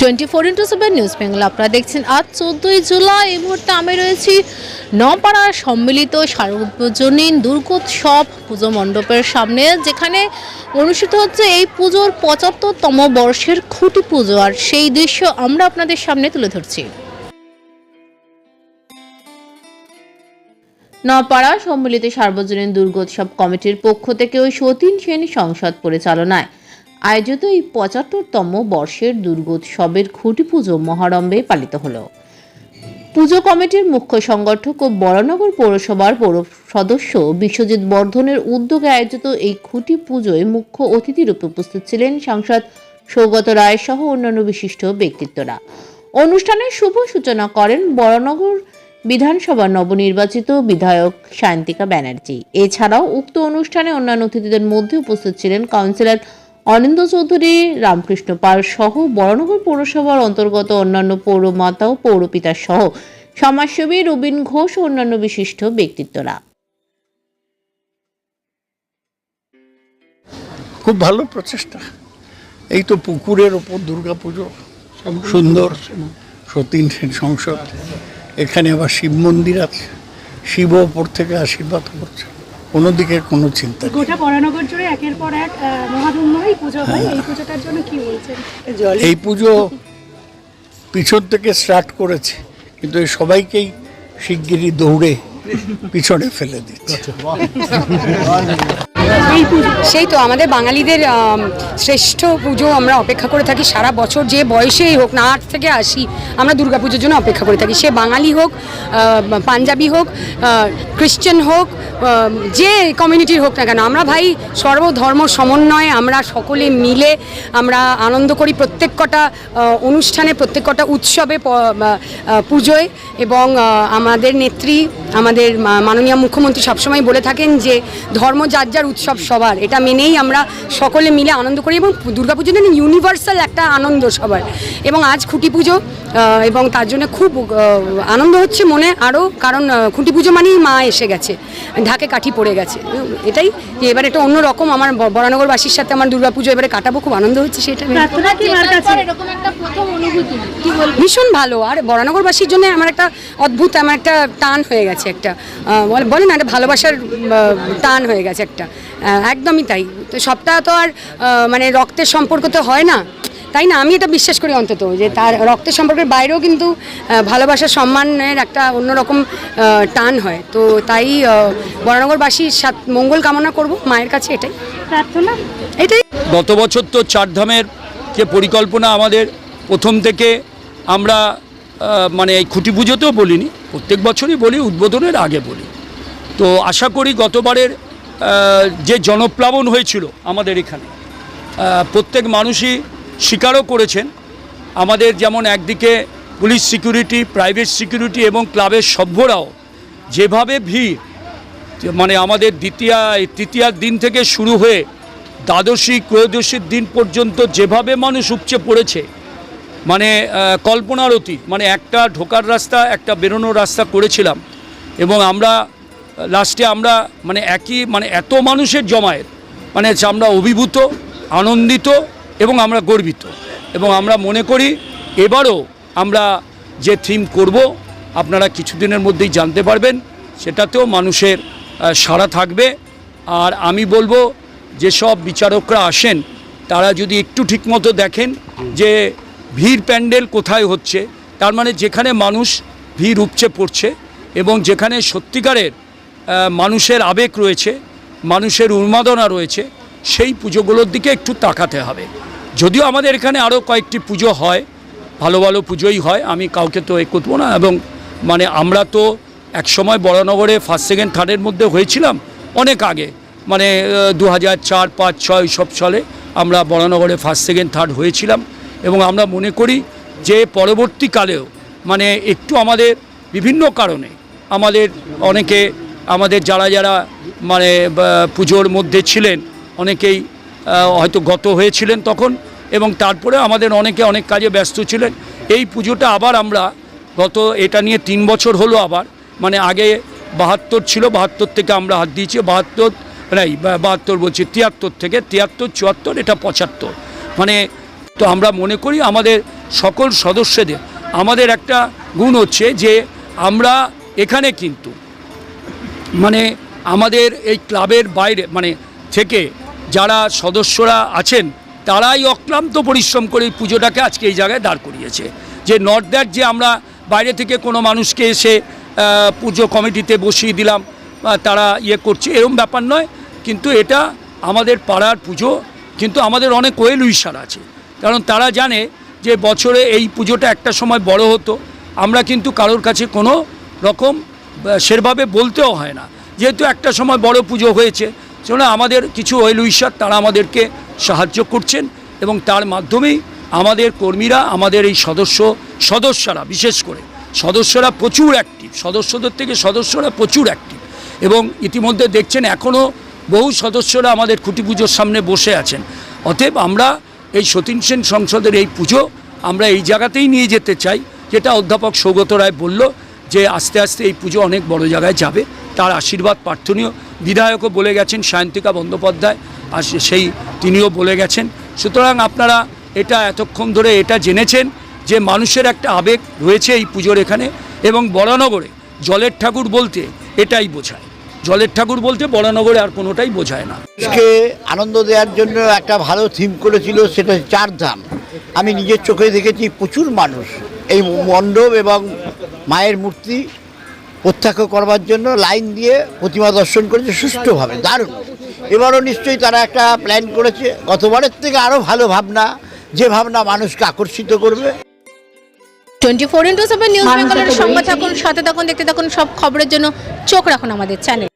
Twenty four into seven news Bengal আপনারা দেখছেন আজ চোদ্দোই জুলাই। এই মুহূর্তে আমি রয়েছি নপাড়ার সম্মিলিত সার্বজনীন দুর্গোৎসব পুজো মণ্ডপের সামনে, যেখানে অনুষ্ঠিত হচ্ছে এই পুজোর পঁচাত্তরতম বর্ষের খুঁটি পুজো। আর সেই দৃশ্য আমরা আপনাদের সামনে তুলে ধরছি। নপাড়া সম্মিলিত সার্বজনীন দুর্গোৎসব কমিটির পক্ষ থেকে ওই সতীন সেন সংসদ পরিচালনায় আয়োজিত এই পঁচাত্তরতম বর্ষের দুর্গোৎসবের খুঁটি পুজো মহারম্ভে পালিত হলো। পুজো কমিটির মুখ্য সংগঠক ও বরানগর পৌরসভার পৌর সদস্য বিশ্বজিৎ বর্ধনের উদ্যোগে আয়োজিত এই খুঁটি পুজোয় মুখ্য অতিথি রূপে উপস্থিত ছিলেন সাংসদ সৌগত রায় সহ অন্যান্য বিশিষ্ট ব্যক্তিত্বরা। অনুষ্ঠানের শুভ সূচনা করেন বরানগর বিধানসভা নবনির্বাচিত বিধায়ক শান্তিকা ব্যানার্জি। এছাড়াও উক্ত অনুষ্ঠানে অন্যান্য অতিথিদের মধ্যে উপস্থিত ছিলেন কাউন্সিলর অনিন্দ চৌধুরী রামকৃষ্ণ পাল সহ বরানগর পৌরসভার অন্তর্গত অন্যান্য পৌরমাতা ও পৌরপিতা সহ সমাজসেবী রবীন ঘোষ ও অন্যান্য বিশিষ্ট ব্যক্তিত্বরা। খুব ভালো প্রচেষ্টা। এই তো পুকুরের ওপর দুর্গাপুজো সুন্দর। সতীন সেন সংসদ। এখানে আবার শিব মন্দির আছে। শিব ওপর থেকে আশীর্বাদ করছে। কোনো দিকে কোনো চিন্তা গোটা পরানগর জুড়ে একের পর এক আহ, মহাধুমময় পুজো হয়। এই পুজোটার জন্য কি বলছেন? এই পুজো পিছন থেকে স্টার্ট করেছে কিন্তু এই সবাইকেই শিগগিরই দৌড়ে পিছনে ফেলে দিচ্ছে। পুজো সেই তো আমাদের বাঙালিদের শ্রেষ্ঠ পুজো আমরা অপেক্ষা করে থাকি সারা বছর যে বয়সেই হোক, না আট থেকে আসি আমরা দুর্গাপুজোর জন্য অপেক্ষা করে থাকি। সে বাঙালি হোক পাঞ্জাবি হোক খ্রিশ্চান হোক যে কমিউনিটির হোক না কেন, আমরা ভাই সর্বধর্ম সমন্বয়ে আমরা সকলে মিলে আমরা আনন্দ করি প্রত্যেক কটা অনুষ্ঠানে, প্রত্যেক কটা উৎসবে পুজোয় এবং আমাদের নেত্রী আমাদের মা- মাননীয় মুখ্যমন্ত্রী সবসময় বলে থাকেন যে ধর্ম যার যার উৎসব সবার। এটা মেনেই আমরা সকলে মিলে আনন্দ করি এবং দুর্গাপুজো যেন ইউনিভার্সাল একটা আনন্দ সবার। এবং আজ খুঁটি পুজো এবং তার জন্য খুব আনন্দ হচ্ছে মনে আরও কারণ খুঁটি পুজো মানেই মা এসে গেছে ঢাকে কাঠি পড়ে গেছে। এটাই যে এবার এটা অন্যরকম আমার বরানগরবাসীর সাথে আমার দুর্গাপুজো এবারে কাটাবো খুব আনন্দ হচ্ছে সেটা ভেবে। প্রার্থনা কি মার কাছে? এরকম একটা প্রথম অনুভূতি। কি বলব ভীষণ ভালো আর বরানগরবাসীর জন্য আমার একটা অদ্ভুত আমার একটা টান হয়ে গেছে। একটা বলে- না একটা ভালোবাসার টান হয়ে গেছে একটা। একদমই তাই। তো সবটা তো আর মানে রক্তের সম্পর্ক তো হয় না। তাই না? আমি এটা বিশ্বাস করি অন্তত যে তার রক্তের সম্পর্কের বাইরেও কিন্তু ভালোবাসার সম্মানের একটা অন্যরকম টান হয়। তো তাই বরানগরবাসীর সাথ মঙ্গল কামনা করব। মায়ের কাছে এটাই। প্রার্থনা? এটাই। গত বছর তো চারধামের যে পরিকল্পনা আমাদের প্রথম থেকে আমরা মানে এই খুঁটি পুজোতেও বলিনি, প্রত্যেক বছরই বলি, উদ্বোধনের আগে বলি। তো আশা করি গতবারের যে জনপ্লাবন হয়েছিল আমাদের এখানে প্রত্যেক মানুষই স্বীকারও করেছেন, আমাদের যেমন একদিকে পুলিশ সিকিউরিটি, প্রাইভেট সিকিউরিটি এবং ক্লাবের সভ্যরাও যেভাবে ভিড় মানে আমাদের দ্বিতীয়া তৃতীয়ার দিন থেকে শুরু হয়ে দ্বাদশী, ত্রয়োদশীর দিন পর্যন্ত যেভাবে মানুষ উপচে পড়েছে মানে কল্পনার অতীত। মানে একটা ঢোকার রাস্তা, একটা বেরোনোর রাস্তা করেছিলাম। এবং আমরা লাস্টে আমরা মানে একই মানে এত মানুষের জমায়েত। মানে আমরা অভিভূত, আনন্দিত এবং আমরা গর্বিত। এবং আমরা মনে করি, এবারও আমরা যে থিম করব, আপনারা কিছুদিনের মধ্যেই জানতে পারবেন, সেটাতেও মানুষের সাড়া থাকবে। আর আমি বলব যেসব বিচারকরা আসেন, তারা যদি একটু ঠিকমতো দেখেন যে ভিড় প্যান্ডেল কোথায় হচ্ছে, তার মানে যেখানে মানুষ ভিড় উপচে পড়ছে এবং যেখানে সত্যিকারের মানুষের আবেগ রয়েছে, মানুষের উন্মাদনা রয়েছে, সেই পুজোগুলোর দিকে একটু তাকাতে হবে। যদিও আমাদের এখানে আরও কয়েকটি পুজো হয়, ভালো ভালো পুজোই হয়, আমি কাউকে তো এ করব না এবং মানে আমরা তো এক সময় বড়নগরে ফার্স্ট সেকেন্ড থার্ডের মধ্যে হয়েছিলাম অনেক আগে। মানে দু হাজার চার, পাঁচ, ছয়, সব সালে আমরা বড়নগরে ফার্স্ট সেকেন্ড থার্ড হয়েছিলাম। এবং আমরা মনে করি যে পরবর্তীকালেও মানে একটু আমাদের বিভিন্ন কারণে আমাদের অনেকে, আমাদের যারা যারা মানে পুজোর মধ্যে ছিলেন, অনেকেই হয়তো গত হয়েছিলেন তখন এবং তারপরে আমাদের অনেকে অনেক কাজে ব্যস্ত ছিলেন। এই পুজোটা আবার আমরা গত, এটা নিয়ে তিন বছর হলো আবার মানে আগে বাহাত্তর ছিল, বাহাত্তর থেকে আমরা হাত দিয়েছি, বাহাত্তর, নাই বাহাত্তর বলছি, তিয়াত্তর থেকে তিয়াত্তর, চুয়াত্তর, এটা পঁচাত্তর। মানে তো আমরা মনে করি আমাদের সকল সদস্যদের, আমাদের একটা গুণ হচ্ছে যে আমরা এখানে কিন্তু মানে আমাদের এই ক্লাবের বাইরে মানে থেকে যারা সদস্যরা আছেন, তারাই অক্লান্ত পরিশ্রম করে পুজোটাকে আজকে এই জায়গায় দাঁড় করিয়েছে। যে নট দ্যাট যে আমরা বাইরে থেকে কোনো মানুষকে এসে পুজো কমিটিতে বসিয়ে দিলাম তারা ইয়ে করছে এরকম ব্যাপার নয়। কিন্তু এটা আমাদের পাড়ার পুজো, কিন্তু আমাদের অনেক ওয়েল উইশার আছে। কারণ তারা জানে যে বছরে এই পুজোটা একটা সময় বড় হতো। আমরা কিন্তু কারোর কাছে কোনো রকম সেভাবে বলতেও হয় না। যেহেতু একটা সময় বড় পুজো হয়েছে, সেজন্য আমাদের কিছু ওয়েল উইশার তারা আমাদেরকে সাহায্য করছেন এবং তার মাধ্যমেই আমাদের কর্মীরা, আমাদের এই সদস্য, সদস্যরা, বিশেষ করে সদস্যরা প্রচুর অ্যাক্টিভ সদস্যদের থেকে সদস্যরা প্রচুর অ্যাক্টিভ এবং ইতিমধ্যে দেখছেন এখনও বহু সদস্যরা আমাদের খুঁটি পুজোর সামনে বসে আছেন। অতএব আমরা এই সতীন সেন সংসদের এই পুজো আমরা এই জায়গাতেই নিয়ে যেতে চাই, যেটা অধ্যাপক সৌগত রায় বলল যে আস্তে আস্তে এই পুজো অনেক বড় জায়গায় যাবে। তার আশীর্বাদ প্রার্থনীয় বিধায়কও বলে গেছেন, সায়ন্তিকা বন্দ্যোপাধ্যায়, আর সেই তিনিও বলে গেছেন। সুতরাং আপনারা এটা এতক্ষণ ধরে এটা জেনেছেন যে মানুষের একটা আবেগ রয়েছে এই পুজোর এখানে এবং বরানগরে জলের ঠাকুর বলতে এটাই বোঝায়। জলের ঠাকুর বলতে বরানগরে আর কোনোটাই বোঝায় না। মানুষকে আনন্দ দেওয়ার জন্য একটা ভালো থিম করেছিল সেটা হচ্ছে চার ধাম। আমি নিজের চোখে দেখেছি প্রচুর মানুষ। এই মণ্ডপ এবং মায়ের মূর্তি প্রত্যক্ষ করবার জন্য লাইন দিয়ে প্রতিমা দর্শন করেছে সুষ্ঠুভাবে দারুণ। এবারও নিশ্চয়ই তারা একটা প্ল্যান করেছে গতবারের থেকে আরও ভালো ভাবনা যে ভাবনা মানুষকে আকর্ষিত করবে। Twenty four into seven news বেঙ্গলের সঙ্গে থাকুন সাথে থাকুন দেখতে থাকুন সব খবরের জন্য চোখ রাখুন আমাদের চ্যানেল।